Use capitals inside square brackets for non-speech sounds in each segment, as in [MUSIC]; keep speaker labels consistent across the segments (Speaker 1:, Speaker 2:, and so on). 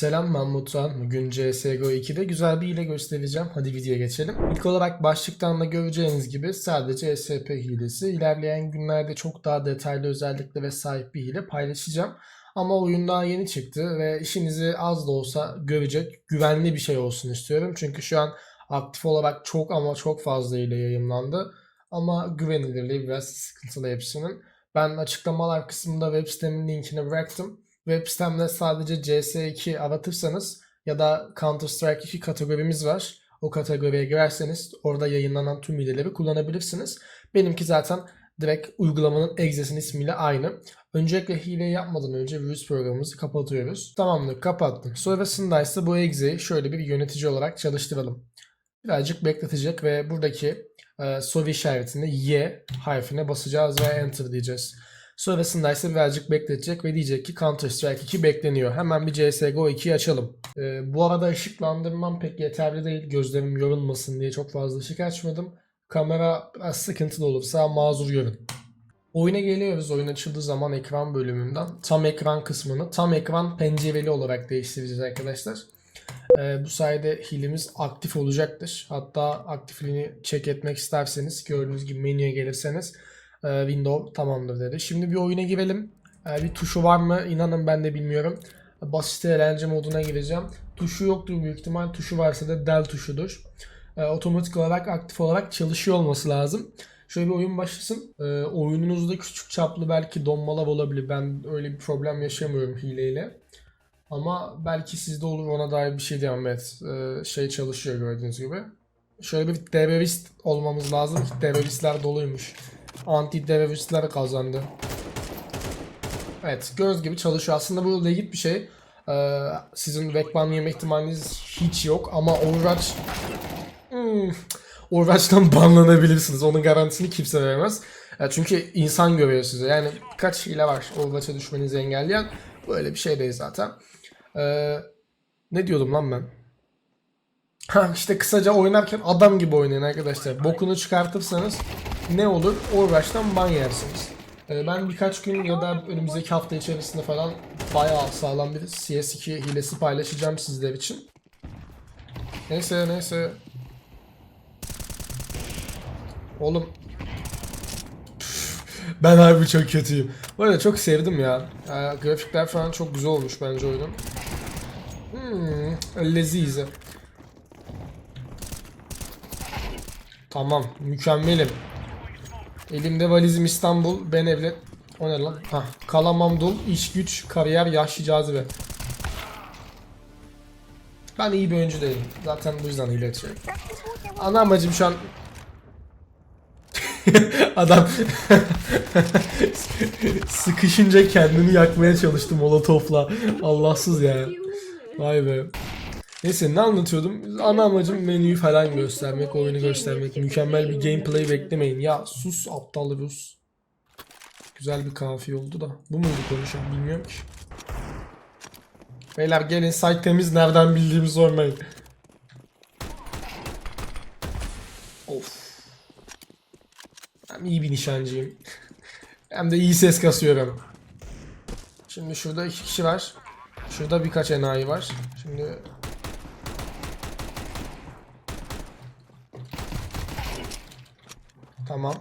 Speaker 1: Selam ben Mutluhan. Bugün CSGO 2'de güzel bir hile göstereceğim. Hadi videoya geçelim. İlk olarak başlıktan da göreceğiniz gibi sadece SP hilesi. İlerleyen günlerde çok daha detaylı özelliklere sahip bir hile paylaşacağım. Ama oyun daha yeni çıktı ve işinizi az da olsa görecek güvenli bir şey olsun istiyorum. Çünkü şu an aktif olarak çok ama çok fazla hile yayınlandı. Ama güvenilirliği biraz sıkıntılı hepsinin. Ben açıklamalar kısmında web sitemin linkini bıraktım. Web sitemde sadece CS2 aratırsanız ya da Counter Strike 2 kategorimiz var. O kategoriye girerseniz orada yayınlanan tüm hileleri kullanabilirsiniz. Benimki zaten direkt uygulamanın egzesin ismiyle aynı. Öncelikle hile yapmadan önce virüs programımızı kapatıyoruz. Tamamdır kapattım. Sonrasında ise bu egzeyi şöyle bir yönetici olarak çalıştıralım. Birazcık bekletecek ve buradaki e, soru işaretinde Y harfine basacağız ve enter diyeceğiz. Sonrasında ise birazcık bekletecek ve diyecek ki Counter Strike 2 bekleniyor. Hemen bir CSGO 2'yi açalım. Ee, bu arada ışıklandırmam pek yeterli değil. Gözlerim yorulmasın diye çok fazla ışık açmadım. Kamera biraz sıkıntılı olursa mazur görün. Oyuna geliyoruz. Oyun açıldığı zaman ekran bölümünden tam ekran kısmını tam ekran pencereli olarak değiştireceğiz arkadaşlar. Ee, bu sayede hilemiz aktif olacaktır. Hatta aktifliğini check etmek isterseniz gördüğünüz gibi menüye gelirseniz e, window tamamdır dedi. Şimdi bir oyuna girelim. E, bir tuşu var mı? İnanın ben de bilmiyorum. Basit eğlence moduna gireceğim. Tuşu yoktur büyük ihtimal. Tuşu varsa da del tuşudur. E, otomatik olarak aktif olarak çalışıyor olması lazım. Şöyle bir oyun başlasın. E, oyununuzda küçük çaplı belki donmalar olabilir. Ben öyle bir problem yaşamıyorum hileyle. Ama belki sizde olur ona dair bir şey diyemem. Evet. E, şey çalışıyor gördüğünüz gibi. Şöyle bir terörist olmamız lazım ki doluymuş anti teröristler kazandı. Evet gördüğünüz gibi çalışıyor. Aslında bu legit bir şey. Ee, sizin backban yeme ihtimaliniz hiç yok ama Overwatch hmm, Overwatch'tan [LAUGHS] banlanabilirsiniz. Onun garantisini kimse veremez. Ya çünkü insan görüyor size. Yani kaç hile var Overwatch'a düşmenizi engelleyen. Böyle bir şey değil zaten. Ee, ne diyordum lan ben? Ha işte kısaca oynarken adam gibi oynayın arkadaşlar. Bokunu çıkartırsanız ne olur? Overwatch'tan ban yersiniz. Ee, ben birkaç gün ya da önümüzdeki hafta içerisinde falan bayağı sağlam bir CS2 hilesi paylaşacağım sizler için. Neyse neyse. Oğlum. [LAUGHS] ben harbi çok kötüyüm. Bu arada çok sevdim ya. Ee, grafikler falan çok güzel olmuş bence oyunun. Hmm, leziz. Tamam, mükemmelim. Elimde valizim İstanbul, ben evlet. O ne lan? Hah, kalamam dul, iş güç, kariyer, yaşlı cazibe. Ben iyi bir oyuncu değilim. Zaten bu yüzden iletiyorum. Ana amacım şu an... [LAUGHS] Adam [LAUGHS] sıkışınca kendini yakmaya çalıştı molotofla. Allahsız ya. Vay be. Neyse ne anlatıyordum? Ana amacım menüyü falan göstermek, oyunu göstermek. Mükemmel bir gameplay beklemeyin. Ya sus aptal Rus. Güzel bir kafi oldu da. Bu muydu konuşan bilmiyorum ki. Beyler gelin site temiz nereden bildiğimi sormayın. Of. Ben iyi bir nişancıyım. [LAUGHS] Hem de iyi ses kasıyorum. Şimdi şurada iki kişi var. Şurada birkaç enayi var. Şimdi Tamam.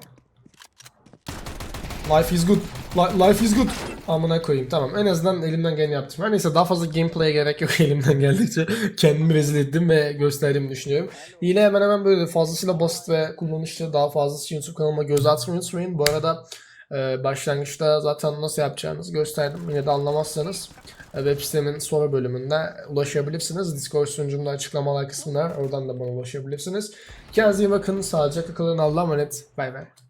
Speaker 1: Life is good. Li- life is good. Amına koyayım. Tamam. En azından elimden geleni yaptım. Her neyse daha fazla gameplay'e gerek yok [LAUGHS] elimden geldikçe. Kendimi rezil ettim ve gösterdiğimi düşünüyorum. Hile hemen hemen böyle fazlasıyla basit ve kullanışlı. Daha fazlası YouTube kanalıma göz atmayı unutmayın. Bu arada e, başlangıçta zaten nasıl yapacağınızı gösterdim. Yine de anlamazsanız e, web sitemin soru bölümünde ulaşabilirsiniz. Discord sunucumda açıklamalar kısmında oradan da bana ulaşabilirsiniz. Kendinize iyi bakın. Sağlıcakla kalın. Allah'a emanet. Bay bay.